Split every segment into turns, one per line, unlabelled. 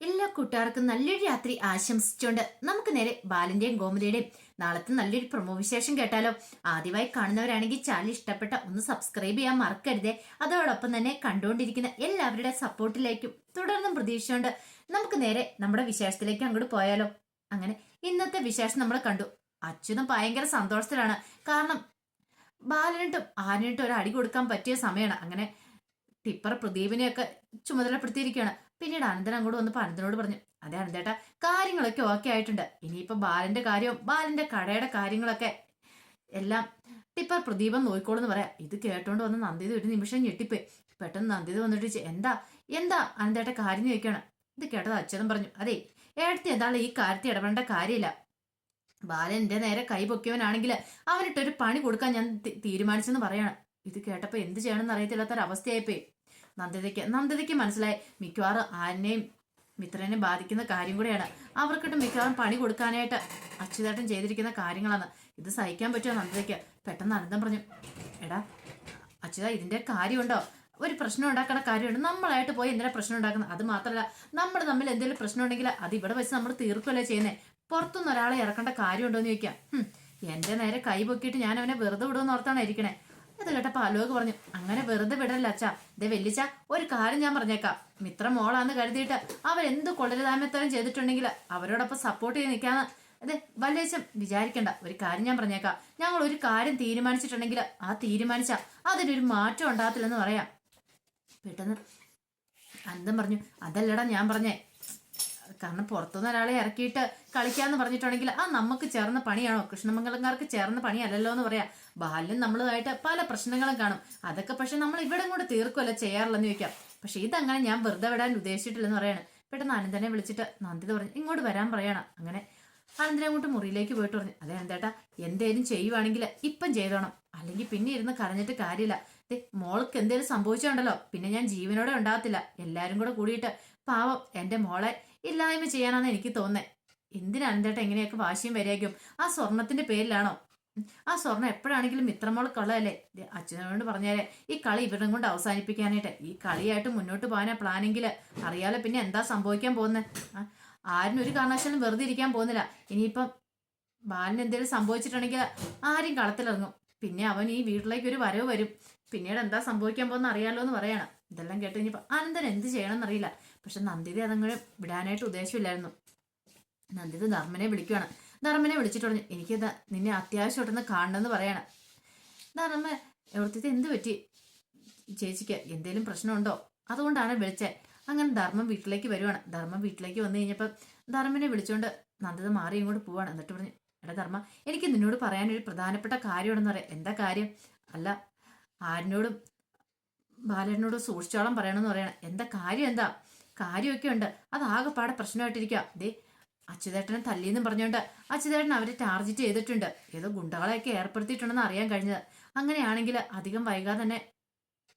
എല്ലാ കൂട്ടുകാർക്കും നല്ലൊരു രാത്രി ആശംസിച്ചുകൊണ്ട് നമുക്ക് നേരെ ബാലിന്റെയും ഗോമതിയുടെയും നാളത്തെ നല്ലൊരു പ്രൊമോ വിശേഷം കേട്ടാലോ. ആദ്യമായി കാണുന്നവരാണെങ്കിൽ ചാനൽ ഇഷ്ടപ്പെട്ട ഒന്ന് സബ്സ്ക്രൈബ് ചെയ്യാൻ മറക്കരുതേ. അതോടൊപ്പം തന്നെ കണ്ടുകൊണ്ടിരിക്കുന്ന എല്ലാവരുടെ സപ്പോർട്ടിലേക്കും തുടർന്നും പ്രതീക്ഷയുണ്ട്. നമുക്ക് നേരെ നമ്മുടെ വിശേഷത്തിലേക്ക് അങ്ങോട്ട് പോയാലോ. അങ്ങനെ ഇന്നത്തെ വിശേഷം നമ്മൾ കണ്ടു. അച്യുതം ഭയങ്കര സന്തോഷത്തിലാണ്. കാരണം ബാലനിട്ടും ആനിട്ടും ഒരു അടി കൊടുക്കാൻ പറ്റിയ സമയമാണ് അങ്ങനെ ടിപ്പർ പ്രദീപിനെയൊക്കെ ചുമതലപ്പെടുത്തിയിരിക്കുകയാണ്. പിന്നീട് അനന്തൻ അങ്ങോട്ട് വന്നപ്പോൾ അനന്തനോട് പറഞ്ഞു അതെ അനന്തേട്ടാ കാര്യങ്ങളൊക്കെ ഓക്കെ ആയിട്ടുണ്ട്. ഇനിയിപ്പോ ബാലന്റെ കാര്യവും ബാലന്റെ കടയുടെ കാര്യങ്ങളൊക്കെ എല്ലാം ടിപ്പർ പ്രദീപം നോക്കിക്കോളെന്ന് പറയാം. ഇത് കേട്ടോണ്ട് വന്ന് നന്ദിത് ഒരു നിമിഷം ഞെട്ടിപ്പോയി. പെട്ടെന്ന് നന്ദിത് വന്നിട്ട് എന്താ എന്താ അനന്തേട്ട കാര്യം ചോദിക്കുകയാണ് ഇത് കേട്ടത് അച്ഛനും പറഞ്ഞു അതെ ഏടത്തി എന്താണ് ഈ കാര്യത്തിൽ ഇടപെടേണ്ട കാര്യമില്ല. ബാലൻ എന്റെ നേരെ കൈ പൊക്കിയവനാണെങ്കിൽ അവനിട്ടൊരു പണി കൊടുക്കാൻ ഞാൻ തീരുമാനിച്ചെന്ന് പറയാണ്. ഇത് കേട്ടപ്പോ എന്ത് ചെയ്യണമെന്ന് അറിയത്തില്ലാത്തൊരവസ്ഥയായിപ്പോയി. നന്ദിതയ്ക്ക് നന്ദിതയ്ക്ക് മനസ്സിലായി. മിക്കവാറും ആനെയും മിത്രനെ ബാധിക്കുന്ന കാര്യം കൂടെയാണ്. അവർക്കിട്ട് മിക്കവാറും പണി കൊടുക്കാനായിട്ട് അച്യുതേട്ടൻ ചെയ്തിരിക്കുന്ന കാര്യങ്ങളാണ്. ഇത് സഹിക്കാൻ പറ്റുമോ നന്ദിതയ്ക്ക്? പെട്ടെന്ന് അനന്തം പറഞ്ഞു. എടാ അച്യുത ഇതിന്റെ കാര്യമുണ്ടോ? ഒരു പ്രശ്നം ഉണ്ടാക്കുന്ന കാര്യമുണ്ട്. നമ്മളായിട്ട് പോയി എന്തിനാ പ്രശ്നം ഉണ്ടാക്കുന്നത്? അത് മാത്രമല്ല നമ്മൾ തമ്മിൽ എന്തെങ്കിലും പ്രശ്നം ഉണ്ടെങ്കിൽ അത് ഇവിടെ വെച്ച് നമ്മൾ തീർക്കുമല്ലേ ചെയ്യുന്നത് പുറത്തുനിന്ന് ഒരാളെ ഇറക്കേണ്ട കാര്യമുണ്ടോ എന്ന് ചോദിക്കാം എന്റെ നേരെ കൈ പൊക്കിയിട്ട് ഞാൻ അവനെ വെറുതെ വിടുമെന്ന് ഓർത്താണ് ഇരിക്കണേ. അത് കേട്ടപ്പോ അലോക് പറഞ്ഞു അങ്ങനെ വെറുതെ വിടല്ല അച്ഛാ. ദേ വെല്ലിച്ച ഒരു കാര്യം ഞാൻ പറഞ്ഞേക്കാം. മിത്ര മോളാന്ന് കരുതിയിട്ട് അവരെന്ത് കൊള്ളരുതാമ്യത്തരം ചെയ്തിട്ടുണ്ടെങ്കിൽ അവരോടൊപ്പം സപ്പോർട്ട് ചെയ്ത് നിൽക്കാന്ന് അതെ വല്ലേശം വിചാരിക്കണ്ട. ഒരു കാര്യം ഞാൻ പറഞ്ഞേക്കാം. ഞങ്ങൾ ഒരു കാര്യം തീരുമാനിച്ചിട്ടുണ്ടെങ്കിൽ ആ തീരുമാനിച്ച അതിനൊരു മാറ്റം ഉണ്ടാകത്തില്ലെന്ന് പറയാം. പെട്ടെന്ന് അന്തം പറഞ്ഞു അതല്ലടാ ഞാൻ പറഞ്ഞേ. കാരണം പുറത്തുനിന്ന് ഒരാളെ ഇറക്കിയിട്ട് കളിക്കാന്ന് പറഞ്ഞിട്ടുണ്ടെങ്കിൽ ആ നമുക്ക് ചേർന്ന പണിയാണോ? കൃഷ്ണമംഗലംകാർക്ക് ചേർന്ന പണിയല്ലല്ലോ എന്ന് പറയാം. ബാല്യം നമ്മളുമായിട്ട് പല പ്രശ്നങ്ങളും കാണും. അതൊക്കെ പക്ഷെ നമ്മൾ ഇവിടെ കൂടെ തീർക്കുമല്ല ചെയ്യാറില്ലെന്ന് ചോദിക്കാം. പക്ഷെ ഇതങ്ങനെ ഞാൻ വെറുതെ വിടാൻ ഉദ്ദേശിച്ചിട്ടില്ലെന്ന് പറയാണ്. പെട്ടെന്ന് അനന്തനെ വിളിച്ചിട്ട് നന്ദിത പറഞ്ഞു ഇങ്ങോട്ട് വരാൻ പറയണം. അങ്ങനെ അനന്തനെ അങ്ങോട്ട് മുറിയിലേക്ക് പോയിട്ട് പറഞ്ഞു അതെ അനന്തേട്ടാ എന്തേലും ചെയ്യുവാണെങ്കിൽ ഇപ്പം ചെയ്തോണം. അല്ലെങ്കിൽ പിന്നെ ഇരുന്ന് കരഞ്ഞിട്ട് കാര്യമില്ല. മോൾക്ക് എന്തേലും സംഭവിച്ചുണ്ടല്ലോ. പിന്നെ ഞാൻ ജീവനോടെ ഉണ്ടാകത്തില്ല. എല്ലാരും കൂടെ കൂടിയിട്ട് പാവം എന്റെ മോളെ ഇല്ലായ്മ ചെയ്യാനാണെന്ന് എനിക്ക് തോന്നുന്നത് എന്തിനാ അനന്തേട്ട എങ്ങനെയൊക്കെ വാശിയും വരേക്കും ആ സ്വർണത്തിന്റെ പേരിലാണോ ആ സ്വർണ എപ്പോഴാണെങ്കിലും മിത്രമോൾ അല്ലേ അച്ഛനോട് പറഞ്ഞാലേ ഈ കളി ഇവരുടെ കൊണ്ട് അവസാനിപ്പിക്കാനായിട്ട്. ഈ കളിയായിട്ട് മുന്നോട്ട് പോകാനാ പ്ലാനെങ്കിൽ അറിയാലോ പിന്നെ എന്താ സംഭവിക്കാൻ പോകുന്നത് ആരും ഒരു കാരണവശാലും വെറുതെ ഇരിക്കാൻ പോകുന്നില്ല. ഇനിയിപ്പം ബാലിന് എന്തെങ്കിലും സംഭവിച്ചിട്ടുണ്ടെങ്കിൽ ആരും കളത്തിലിറങ്ങും. പിന്നെ അവൻ ഈ വീട്ടിലേക്ക് ഒരു വരവ് വരും. പിന്നീട് എന്താ സംഭവിക്കാൻ പോകുന്ന അറിയാലോ എന്ന് പറയണം. ഇതെല്ലാം കേട്ട് കഴിഞ്ഞപ്പോൾ അനന്തൻ എന്ത് ചെയ്യണമെന്ന് അറിയില്ല പക്ഷെ നന്ദിത അതങ്ങനെ വിടാനായിട്ട് ഉദ്ദേശമില്ലായിരുന്നു. നന്ദിത ധർമ്മനെ വിളിക്കുകയാണ് ധർമ്മനെ വിളിച്ചിട്ട് പറഞ്ഞു എനിക്കിത് നിന്നെ അത്യാവശ്യമായിട്ടൊന്ന് കാണണമെന്ന് പറയണം. ധർമ്മ എവിടുത്തെ എന്ത് പറ്റി? ചേച്ചിക്ക് എന്തെങ്കിലും പ്രശ്നമുണ്ടോ? അതുകൊണ്ടാണ് വിളിച്ചത് അങ്ങനെ ധർമ്മം വീട്ടിലേക്ക് വരുവാണ്. ധർമ്മം വീട്ടിലേക്ക് വന്നു കഴിഞ്ഞപ്പോൾ ധർമ്മനെ വിളിച്ചുകൊണ്ട് നന്ദിത മാറി ഇങ്ങോട്ട് പോവാണ്. എന്നിട്ട് പറഞ്ഞു എടാ ധർമ്മ എനിക്ക് നിന്നോട് പറയാനൊരു പ്രധാനപ്പെട്ട കാര്യമാണെന്ന് പറയാം. എന്താ കാര്യം? അല്ല ആരിനോടും ബാലനോടും സൂക്ഷിച്ചോളം പറയണമെന്ന് പറയണം. എന്താ കാര്യം എന്താ? കാര്യമൊക്കെ ഉണ്ട്. അത് ആകെപ്പാടെ പ്രശ്നമായിട്ടിരിക്കുക ദേ അച്യുതേട്ടനെ തല്ലിയെന്നും പറഞ്ഞുകൊണ്ട് അച്യുതേട്ടൻ അവരെ ടാർജറ്റ് ചെയ്തിട്ടുണ്ട്. ഏതോ ഗുണ്ടകളെയൊക്കെ ഏർപ്പെടുത്തിയിട്ടുണ്ടെന്ന് അറിയാൻ കഴിഞ്ഞത്. അങ്ങനെയാണെങ്കിൽ അധികം വൈകാതെ തന്നെ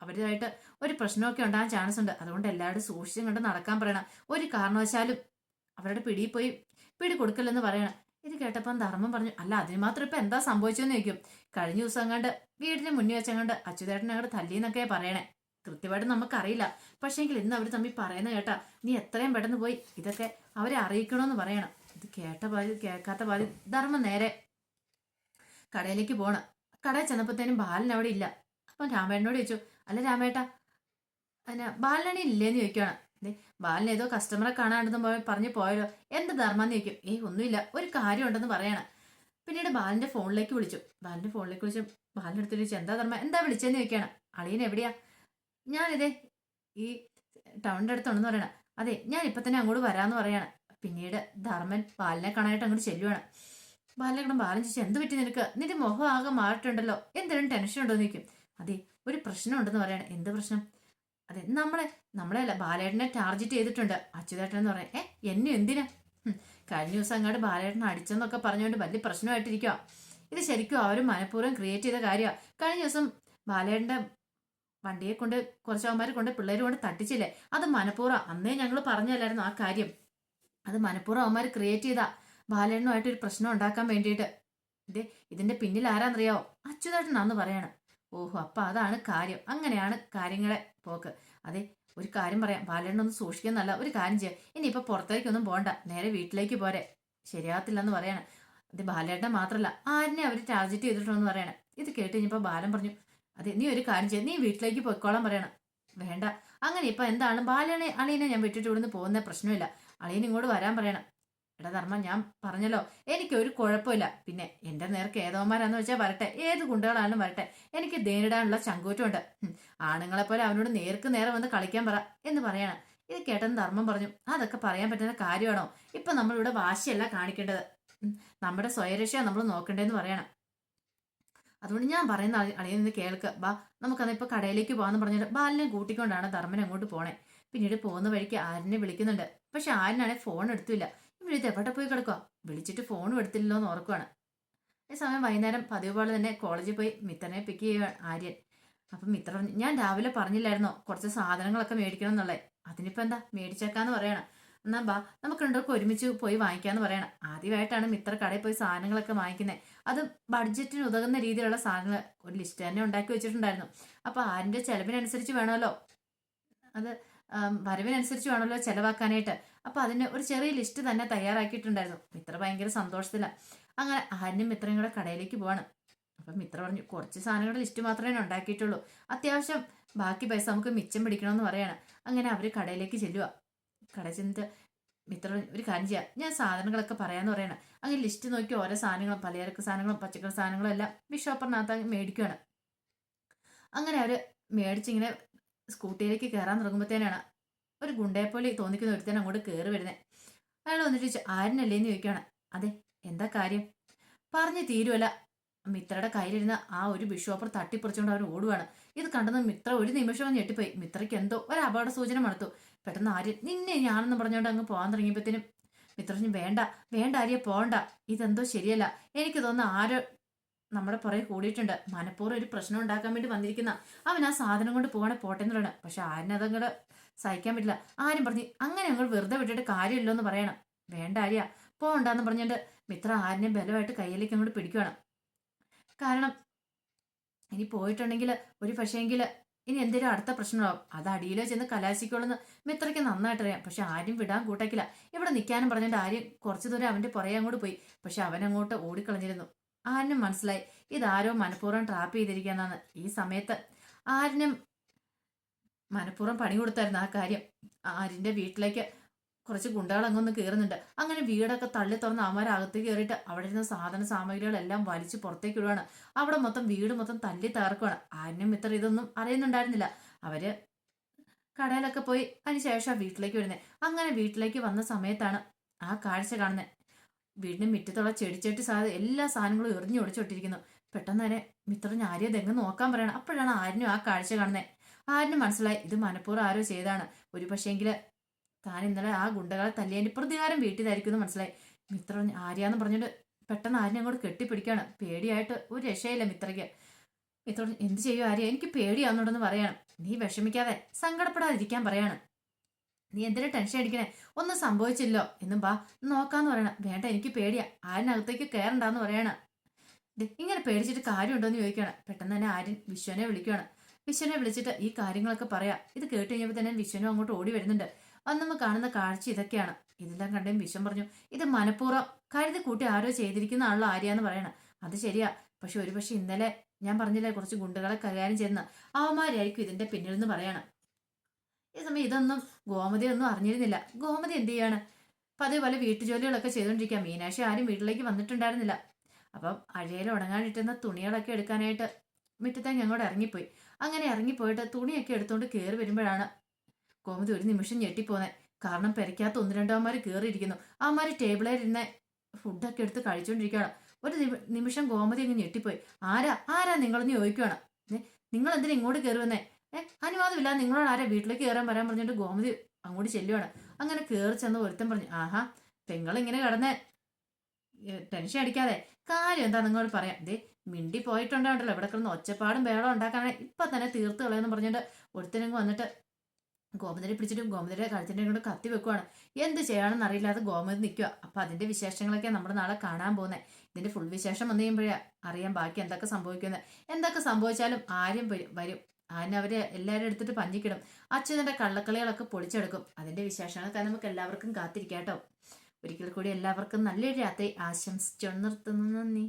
അവരുമായിട്ട് ഒരു പ്രശ്നമൊക്കെ ഉണ്ടാകാൻ ചാൻസ് ഉണ്ട്. അതുകൊണ്ട് എല്ലാവരും സൂക്ഷിച്ചും കണ്ട് നടക്കാൻ പറയണം. ഒരു കാരണവശാലും അവരുടെ പിടിയിൽ പോയി പിടി കൊടുക്കല്ലെന്ന് പറയണം. ഇത് കേട്ടപ്പം ധർമ്മം പറഞ്ഞു അല്ല അതിന് മാത്രം ഇപ്പം എന്താ സംഭവിച്ചെന്ന് ചോദിക്കും. കഴിഞ്ഞ ദിവസം കണ്ട് വീടിന് മുന്നിൽ വെച്ചങ്ങണ്ട് അച്യുതേട്ടനെ അങ്ങോട്ട് തല്ലിന്നൊക്കെ പറയണേ. കൃത്യമായിട്ട് നമുക്കറിയില്ല. പക്ഷേങ്കിൽ ഇന്ന് അവർ തമ്മിൽ പറയുന്ന കേട്ടാ നീ എത്രയും പെട്ടെന്ന് പോയി ഇതൊക്കെ അവരെ അറിയിക്കണമെന്ന് പറയണം. ഇത് കേട്ട പാതി കേൾക്കാത്ത പാതി ധർമ്മം നേരെ കടയിലേക്ക് പോണം. കടയിൽ ചെന്നപ്പോഴത്തേനും ബാലൻ അവിടെ ഇല്ല. അപ്പം രാമേട്ടനോട് ചോദിച്ചു അല്ല രാമേട്ട എന്നാ ബാലനാണി ഇല്ലേന്ന് ചോദിക്കുകയാണ് ബാലൻ ഏതോ കസ്റ്റമറെ കാണാണ്ടെന്ന് പോയി പറഞ്ഞു പോയല്ലോ. എന്ത് ധർമ്മന്ന് ചോദിക്കും. ഏയ് ഒന്നുമില്ല. ഒരു കാര്യം ഉണ്ടെന്ന് പറയണം. പിന്നീട് ബാലന്റെ ഫോണിലേക്ക് വിളിച്ചു. ബാലന്റെ ഫോണിലേക്ക് വിളിച്ചു ബാലന്റെ അടുത്ത് ചോദിച്ചു എന്താ ധർമ്മം? എന്താ വിളിച്ചതെന്ന് ചോദിക്കുകയാണ്? അളിയൻ എവിടെയാ? ഞാനിതേ ഈ ടൗണിന്റെ അടുത്തുണ്ടെന്ന് പറയണ. അതെ ഞാൻ ഇപ്പൊ തന്നെ അങ്ങോട്ട് വരാന്ന് പറയാണ്. പിന്നീട് ധർമ്മൻ ബാലിനെ കാണാനായിട്ട് അങ്ങോട്ട് ചെല്ലുവാണ്. ബാലിനെ കാണാൻ ബാലൻ ചോദിച്ചു എന്ത് പറ്റി നിനക്ക്? നിന്റെ മുഖം ആകെ മാറിയിട്ടുണ്ടല്ലോ. എന്തെങ്കിലും ടെൻഷൻ ഉണ്ടോ? നിൽക്കും അതെ ഒരു പ്രശ്നം ഉണ്ടെന്ന് പറയണം. എന്ത് പ്രശ്നം? അതെ നമ്മളെ നമ്മളെ അല്ല ബാലേട്ടനെ ടാർജറ്റ് ചെയ്തിട്ടുണ്ട്. അച്യുതേട്ടൻ എന്ന് പറയാം. ഏ എന്നെ എന്തിനാ? കഴിഞ്ഞ ദിവസം അങ്ങോട്ട് ബാലേട്ടനെ അടിച്ചെന്നൊക്കെ പറഞ്ഞുകൊണ്ട് വലിയ പ്രശ്നമായിട്ടിരിക്കുക ഇത് ശരിക്കും അവർ മനഃപൂർവം ക്രിയേറ്റ് ചെയ്ത കാര്യമാണ് കഴിഞ്ഞ ദിവസം ബാലേട്ടന്റെ വണ്ടിയെ കൊണ്ട് കുറച്ചവന്മാരെ കൊണ്ട് പിള്ളേർ കൊണ്ട് തട്ടിച്ചില്ലേ? അത് മനഃപൂർവം അന്നേ ഞങ്ങൾ പറഞ്ഞല്ലായിരുന്നു ആ കാര്യം. അത് മനഃപൂർവം അവന്മാർ ക്രിയേറ്റ് ചെയ്താ ബാലേണ്ണുമായിട്ട് ഒരു പ്രശ്നം ഉണ്ടാക്കാൻ വേണ്ടിയിട്ട്. ഇതേ ഇതിന്റെ പിന്നിൽ ആരാന്നറിയാവോ അച്യുതേട്ടനാന്ന് പറയണം. ഓഹോ അപ്പൊ അതാണ് കാര്യം. അങ്ങനെയാണ് കാര്യങ്ങളെ പോക്ക്. അതെ ഒരു കാര്യം പറയാം. ബാലേണ്ണൊന്ന് സൂക്ഷിക്കുന്നല്ല ഒരു കാര്യം ചെയ്യാം. ഇനിയിപ്പോൾ പുറത്തേക്കൊന്നും പോണ്ട. നേരെ വീട്ടിലേക്ക് പോരെ. ശരിയാകത്തില്ലെന്ന് പറയാണ്. ഇത് ബാലേട്ടനെ മാത്രമല്ല ആരിനെ അവർ ടാർജറ്റ് ചെയ്തിട്ടുണ്ടെന്ന് പറയണം. ഇത് കേട്ട് കഴിഞ്ഞപ്പോൾ ബാലൻ പറഞ്ഞു അതെ നീ ഒരു കാര്യം ചെയ്യ. നീ വീട്ടിലേക്ക് പോയിക്കോളാൻ പറയണം. വേണ്ട. അങ്ങനെ ഇപ്പൊ എന്താണ്? ബാലനെ അളിയനെ ഞാൻ വിട്ടിട്ട് ഇവിടുന്ന് പോകുന്ന പ്രശ്നമില്ല. അളിയൻ ഇങ്ങോട്ട് വരാൻ പറയണം. എടാ ധർമ്മ ഞാൻ പറഞ്ഞല്ലോ. എനിക്ക് ഒരു കുഴപ്പമില്ല. പിന്നെ എന്റെ നേർക്ക് ഏതോമാരാന്ന് വെച്ചാൽ വരട്ടെ. ഏത് ഗുണ്ടകളാണെങ്കിലും വരട്ടെ. എനിക്ക് നേരിടാനുള്ള ചങ്കൂറ്റമുണ്ട്. ആണുങ്ങളെ പോലെ അവനോട് നേർക്ക് നേരെ വന്ന് കളിക്കാൻ പറ എന്ന് പറയണം. ഇത് കേട്ടെന്ന് ധർമ്മം പറഞ്ഞു അതൊക്കെ പറയാൻ പറ്റുന്ന കാര്യമാണോ? ഇപ്പൊ നമ്മളിവിടെ വാശിയല്ല കാണിക്കേണ്ടത്. നമ്മുടെ സ്വയരക്ഷയാണ് നമ്മൾ നോക്കേണ്ടതെന്ന് പറയണം. അതുകൊണ്ട് ഞാൻ പറയുന്ന അളി- അളിയൻ നിന്ന് കേൾക്ക്. ബാ നമുക്കന്ന് ഇപ്പൊ കടയിലേക്ക് പോകാന്ന് പറഞ്ഞിട്ട് ബാലിനെ കൂട്ടിക്കൊണ്ടാണ് ധർമ്മൻ അങ്ങോട്ട് പോണേ. പിന്നീട് പോകുന്ന വഴിക്ക് ആരനെ വിളിക്കുന്നുണ്ട്. പക്ഷെ ആരനാണെങ്കിൽ ഫോൺ എടുത്തില്ല. ഇവരിത് എവിടെ പോയി കിടക്കുക വിളിച്ചിട്ട് ഫോണും എടുത്തില്ലല്ലോ എന്ന് ഓർക്കുവാണ്. ഈ സമയം വൈകുന്നേരം പതിവ് പോലെ തന്നെ കോളേജിൽ പോയി മിത്രനെ പിക്ക് ചെയ്യുകയാണ് ആര്യൻ. അപ്പം മിത്ര ഞാൻ രാവിലെ പറഞ്ഞില്ലായിരുന്നോ? കുറച്ച് സാധനങ്ങളൊക്കെ മേടിക്കണം എന്നുള്ളത് അതിനിപ്പോൾ എന്താ? മേടിച്ചേക്കാന്ന് പറയണം. എന്നാ ബാ നമുക്ക് രണ്ടുപേർക്ക് ഒരുമിച്ച് പോയി വാങ്ങിക്കാന്ന് പറയണം. ആദ്യമായിട്ടാണ് മിത്ര കടയിൽ പോയി സാധനങ്ങളൊക്കെ വാങ്ങിക്കുന്നത് അത് ബഡ്ജറ്റിന് ഉതകുന്ന രീതിയിലുള്ള സാധനങ്ങൾ ഒരു ലിസ്റ്റ് തന്നെ ഉണ്ടാക്കി വെച്ചിട്ടുണ്ടായിരുന്നു. അപ്പൊ ആരിന്റെ ചെലവിനനുസരിച്ച് വേണമല്ലോ? അത് വരവിനനുസരിച്ച് വേണമല്ലോ ചെലവാക്കാനായിട്ട്. അപ്പൊ അതിന് ഒരു ചെറിയ ലിസ്റ്റ് തന്നെ തയ്യാറാക്കിയിട്ടുണ്ടായിരുന്നു. മിത്ര ഭയങ്കര സന്തോഷത്തിലാണ് അങ്ങനെ ആരിനും മിത്രയും കൂടെ കടയിലേക്ക് പോവാണ്. അപ്പൊ മിത്ര പറഞ്ഞു കുറച്ച് സാധനങ്ങളുടെ ലിസ്റ്റ് മാത്രമേ ഉണ്ടാക്കിയിട്ടുള്ളൂ. അത്യാവശ്യം ബാക്കി പൈസ നമുക്ക് മിച്ചം പിടിക്കണമെന്ന് പറയാണ്. അങ്ങനെ അവർ കടയിലേക്ക് ചെല്ലുക കടയിൽ ചെന്നിട്ട് മിത്ര ഒരു കാര്യം ചെയ്യാം. ഞാൻ സാധനങ്ങളൊക്കെ പറയാന്ന് പറയണം. അങ്ങനെ ലിസ്റ്റ് നോക്കി ഓരോ സാധനങ്ങളും പലചരക്ക് സാധനങ്ങളും പച്ചക്കറി സാധനങ്ങളും എല്ലാം ബിഷോപ്പറിനകത്ത് മേടിക്കുകയാണ് അങ്ങനെ അവർ മേടിച്ചിങ്ങനെ സ്കൂട്ടിയിലേക്ക് കയറാൻ തുടങ്ങുമ്പോഴത്തേനാണ് ഒരു ഗുണ്ടയെപ്പോലെ തോന്നിക്കുന്ന ഒരുത്തൻ അങ്ങോട്ട് കയറി വരുന്നത് അയാൾ വന്നിട്ട് ചോദിച്ചു ആരനല്ലേ എന്ന് ചോദിക്കുകയാണ് അതെ എന്താ കാര്യം? പറഞ്ഞ് തീരുവല്ല. മിത്രയുടെ കയ്യിലിരുന്ന ആ ഒരു ബിഷോപ്പർ തട്ടിപ്പറിച്ചുകൊണ്ട് അവർ ഓടുവാണ്. ഇത് കണ്ടെന്ന് മിത്ര ഒരു നിമിഷം ഞെട്ടിപ്പോയി. മിത്രയ്ക്ക് എന്തോ ഒരു അപകട സൂചന മണത്തു പെട്ടെന്ന് ആര്യൻ നിന്നെ ഞാനെന്ന് പറഞ്ഞുകൊണ്ട് അങ്ങ് പോകാൻ തുടങ്ങിയപ്പോഴത്തേനും മിത്ര പറഞ്ഞു വേണ്ട വേണ്ട ആര്യ പോണ്ട. ഇതെന്തോ ശരിയല്ല. എനിക്ക് തോന്നുന്നു ആരോ നമ്മുടെ പുറകെ കൂടിയിട്ടുണ്ട്. മനഃപൂർവം ഒരു പ്രശ്നം ഉണ്ടാക്കാൻ വേണ്ടി വന്നിരിക്കുന്ന അവൻ ആ സാധനം കൊണ്ട് പോകണേ പോട്ടെ എന്ന് പറയണം പക്ഷെ ആരിനതങ്ങോട്ട് സഹിക്കാൻ പറ്റില്ല. ആരും പറഞ്ഞു അങ്ങനെ ഞങ്ങൾ വെറുതെ വിട്ടിട്ട് കാര്യമില്ലോ എന്ന് പറയണം. വേണ്ട ആര്യ പോണ്ടാന്ന് പറഞ്ഞിട്ട് മിത്ര ആരിനെ ബലമായിട്ട് കയ്യിലേക്ക് അങ്ങോട്ട് പിടിക്കുവാണ്. കാരണം ഇനി പോയിട്ടുണ്ടെങ്കിൽ ഒരു പക്ഷേങ്കിൽ ഇനി എന്തെങ്കിലും അടുത്ത പ്രശ്നമാവും അത് അടിയിലോ ചെന്ന് കലാശിക്കോളെന്ന് മിത്രയ്ക്ക് നന്നായിട്ട് അറിയാം പക്ഷെ ആരും വിടാൻ കൂട്ടക്കില്ല. ഇവിടെ നിൽക്കാനും പറഞ്ഞിട്ട് ആര്യം കുറച്ചു ദൂരം അവന്റെ പുറകെ അങ്ങോട്ട് പോയി. പക്ഷെ അങ്ങോട്ട് ഓടിക്കളഞ്ഞിരുന്നു. ആരിനും മനസ്സിലായി. ഇതാരോ മനഃപൂർവം ട്രാപ്പ് ചെയ്തിരിക്കാന്നാണ് ഈ സമയത്ത് ആരിനും മനഃപൂർവം പണി കൊടുത്തായിരുന്നു ആ കാര്യം. ആരിന്റെ വീട്ടിലേക്ക് കുറച്ച് ഗുണ്ടകൾ അങ്ങൊന്ന് കയറുന്നുണ്ട് അങ്ങനെ വീടൊക്കെ തള്ളി തുറന്ന് അവന്മാർ അകത്തേക്ക് കയറിയിട്ട് അവിടെ ഇരുന്ന സാധന സാമഗ്രികളെല്ലാം വലിച്ച് പുറത്തേക്ക് ഇടുവാണ്. അവിടെ മൊത്തം വീട് മൊത്തം തല്ലി തകർക്കുവാണ്. ആരും ഇത്ര ഇതൊന്നും അറിയുന്നുണ്ടായിരുന്നില്ല. അവർ കടയിലൊക്കെ പോയി അതിന് ശേഷം വീട്ടിലേക്ക് വരുന്നത് അങ്ങനെ വീട്ടിലേക്ക് വന്ന സമയത്താണ് ആ കാഴ്ച കാണുന്നത് വീടിന് മുറ്റത്തുള്ള ചെടിച്ചട്ടി സാധനം എല്ലാ സാധനങ്ങളും എറിഞ്ഞു ഒടിച്ചോട്ടിരിക്കുന്നു. പെട്ടെന്ന് തന്നെ മിത്രൻ ആര്യ തെങ്ങ് നോക്കാൻ പറയണം? അപ്പോഴാണ് ആരിനും ആ കാഴ്ച കാണുന്നത് ആരിനും മനസ്സിലായി. ഇത് മനഃപൂർവം ആരോ ചെയ്താണ് ഒരു പക്ഷേങ്കിൽ താൻ ഇന്നലെ ആ ഗുണ്ടകളെ തല്ലിയതിന്റെ പ്രതികാരം വീട്ടിലായിരിക്കും എന്ന് മനസ്സിലായി. മിത്ര ആര്യാന്ന് പറഞ്ഞിട്ട് പെട്ടെന്ന് ആര്യനെ അങ്ങോട്ട് കെട്ടിപ്പിടിക്കാണ് പേടിയായിട്ട് ഒരു രക്ഷയില്ല മിത്രയ്ക്ക്. മിത്ര എന്ത് ചെയ്യും ആര്യ? എനിക്ക് പേടിയാവുന്നുണ്ടെന്ന് പറയണം. നീ വിഷമിക്കാതെ സങ്കടപ്പെടാതിരിക്കാൻ പറയാണ്. നീ എന്തിനാ ടെൻഷൻ അടിക്കണേ? ഒന്നും സംഭവിച്ചില്ലോ എന്നും ബാ നോക്കാന്ന് പറയണം. വേണ്ട എനിക്ക് പേടിയാ. ആരിനകത്തേക്ക് കയറണ്ടെന്ന് പറയണ. ഇങ്ങനെ പേടിച്ചിട്ട് കാര്യമുണ്ടോന്ന് ചോദിക്കുകയാണ്. പെട്ടെന്ന് തന്നെ ആര്യൻ വിശ്വനെ വിളിക്കുകയാണ്. വിശ്വനെ വിളിച്ചിട്ട് ഈ കാര്യങ്ങളൊക്കെ പറയാം. ഇത് കേട്ട് കഴിഞ്ഞപ്പോൾ തന്നെ വിശ്വനും അങ്ങോട്ട് ഓടി വരുന്നുണ്ട്. വന്നമ്മ കാണുന്ന കാഴ്ച ഇതൊക്കെയാണ്. ഇതെല്ലാം കണ്ടേം വിഷം പറഞ്ഞു ഇത് മനഃപൂർവം കരുതി കൂട്ടി ആരോ ചെയ്തിരിക്കുന്ന ആളുള്ള ആര്യാന്ന് പറയണം. അത് ശരിയാ. പക്ഷെ ഒരുപക്ഷെ ഇന്നലെ ഞാൻ പറഞ്ഞില്ലേ കുറച്ച് ഗുണ്ടകളെ കൈകാര്യം ചെയ്യുന്ന അവന്മാരായിരിക്കും ഇതിന്റെ പിന്നിൽ നിന്ന് പറയണം. ഈ സമയം ഇതൊന്നും ഗോമതി ഒന്നും അറിഞ്ഞിരുന്നില്ല. ഗോമതി എന്ത് ചെയ്യാണ്? പതിവ് പോലെ വീട്ടുജോലികളൊക്കെ ചെയ്തുകൊണ്ടിരിക്കുക മീനാക്ഷി ആരും വീട്ടിലേക്ക് വന്നിട്ടുണ്ടായിരുന്നില്ല. അപ്പം അഴയിൽ ഉണങ്ങാനിട്ടുന്ന തുണികളൊക്കെ എടുക്കാനായിട്ട് മുറ്റത്തേക്ക് അങ്ങോട്ട് ഇറങ്ങിപ്പോയി. അങ്ങനെ ഇറങ്ങിപ്പോയിട്ട് തുണിയൊക്കെ എടുത്തുകൊണ്ട് കയറി വരുമ്പോഴാണ് ഗോമതി ഒരു നിമിഷം ഞെട്ടിപ്പോന്നെ. കാരണം പെരയ്ക്കകത്ത് ഒന്ന് രണ്ടോമാര് കയറിയിരിക്കുന്നു അവന്മാര് ടേബിളിൽ ഇരുന്ന് ഫുഡൊക്കെ എടുത്ത് കഴിച്ചുകൊണ്ടിരിക്കുകയാണ് ഒരു നിമിഷം ഗോമതി അങ്ങ് ഞെട്ടിപ്പോയി. ആരാ? ആരാ നിങ്ങളെന്ന് ചോദിക്കുകയാണ് നിങ്ങൾ എന്തിനാ ഇങ്ങോട്ട് കയറി വന്നേ? ഏഹ് അനുവാദമില്ല. നിങ്ങളോട് ആരാ വീട്ടിലേക്ക് കയറാൻ വരാൻ പറഞ്ഞിട്ട് ഗോമതി അങ്ങോട്ട് ചെല്ലുവാണ്. അങ്ങനെ കയറി ചെന്ന് ഒരുത്തൻ പറഞ്ഞു ആഹാ പെങ്ങൾ ഇങ്ങനെ കിടന്ന് ടെൻഷൻ അടിക്കാതെ. കാര്യം എന്താ നിങ്ങളോട് പറയാം? ദേ മിണ്ടി പോയിട്ടുണ്ടല്ലോ ഇവിടെ കിടന്ന് ഒച്ചപ്പാടും ബേളം ഉണ്ടാക്കാനാണ് ഇപ്പൊ തന്നെ തീർത്ത് കളയെന്ന് പറഞ്ഞിട്ട് ഒരുത്തനങ്ങ് വന്നിട്ട് ഗോമതിനെ പിടിച്ചിട്ട് ഗോമതിയുടെ കഴുത്തിന്റെ കൊണ്ട് കത്തി വെക്കുവാണ്. എന്ത് ചെയ്യണമെന്ന് അറിയില്ലാതെ ഗോമതി നിൽക്കുക അപ്പം അതിന്റെ വിശേഷങ്ങളൊക്കെ നമ്മൾ നാളെ കാണാൻ പോകുന്നത് ഇതിന്റെ ഫുൾ വിശേഷം വന്നു കഴിയുമ്പോഴേ അറിയാം ബാക്കി എന്തൊക്കെ സംഭവിക്കുന്നത് എന്തൊക്കെ സംഭവിച്ചാലും ആരും വരും അതിന് അവർ എല്ലാവരും എടുത്തിട്ട് പഞ്ഞിക്കിടും. അച്യുതന്റെ കള്ളക്കളികളൊക്കെ പൊളിച്ചെടുക്കും. അതിന്റെ വിശേഷങ്ങളൊക്കെ നമുക്ക് എല്ലാവർക്കും കാത്തിരിക്കാം കേട്ടോ. ഒരിക്കൽ കൂടി എല്ലാവർക്കും നല്ലൊരു രാത്രി ആശംസിച്ചു നിർത്തുന്നു. നന്ദി.